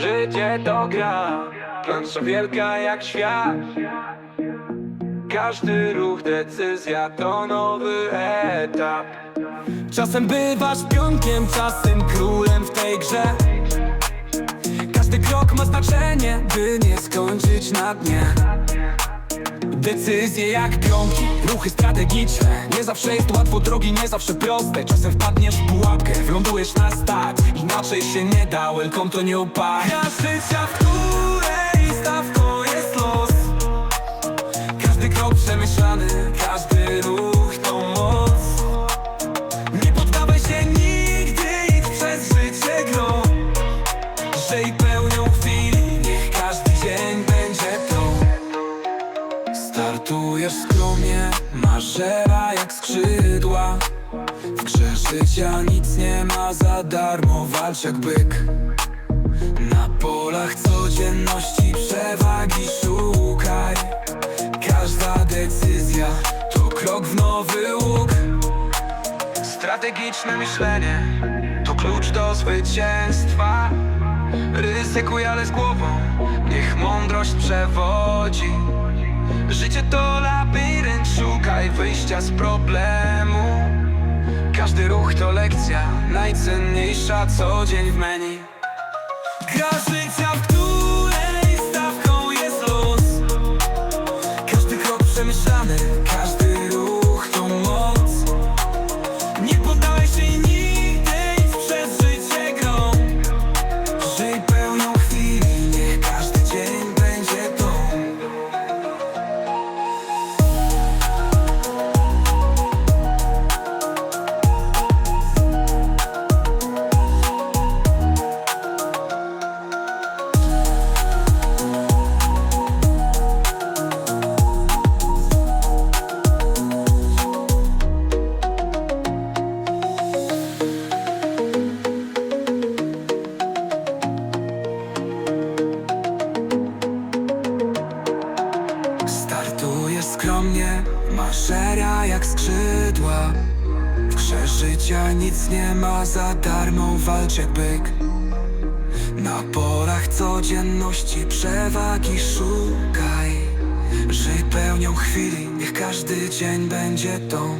Życie to gra, plansza wielka jak świat. Każdy ruch, decyzja to nowy etap. Czasem bywasz pionkiem, czasem królem w tej grze. Każdy krok ma znaczenie, by nie skończyć na dnie. Decyzje jak pionki, ruchy strategiczne. Nie zawsze jest łatwo, drogi nie zawsze proste. Czasem wpadniesz w pułapkę, wlądujesz na Inaczej się nie da, welcome to new park. Gra życia, w której Startujesz skromnie, marzera jak skrzydła. W grze życia nic nie ma za darmo, walcz jak byk. Na polach codzienności przewagi szukaj. Każda decyzja to krok w nowy łuk. Strategiczne myślenie to klucz do zwycięstwa. Ryzykuj ale z głową, niech mądrość przewodzi Życie to labirynt, szukaj wyjścia z problemu. Każdy ruch to lekcja, najcenniejsza co dzień w menu. Gra życia, w której stawką jest los. Każdy krok przemyślany, każdy ruch to moc. Nie poddawaj się nigdy, przez życie grą Żyj skromnie, marzenia jak skrzydła. W grze życia nic nie ma za darmo, walcz jak byk. Na polach codzienności przewagi szukaj. Żyj pełnią chwili, niech każdy dzień będzie tą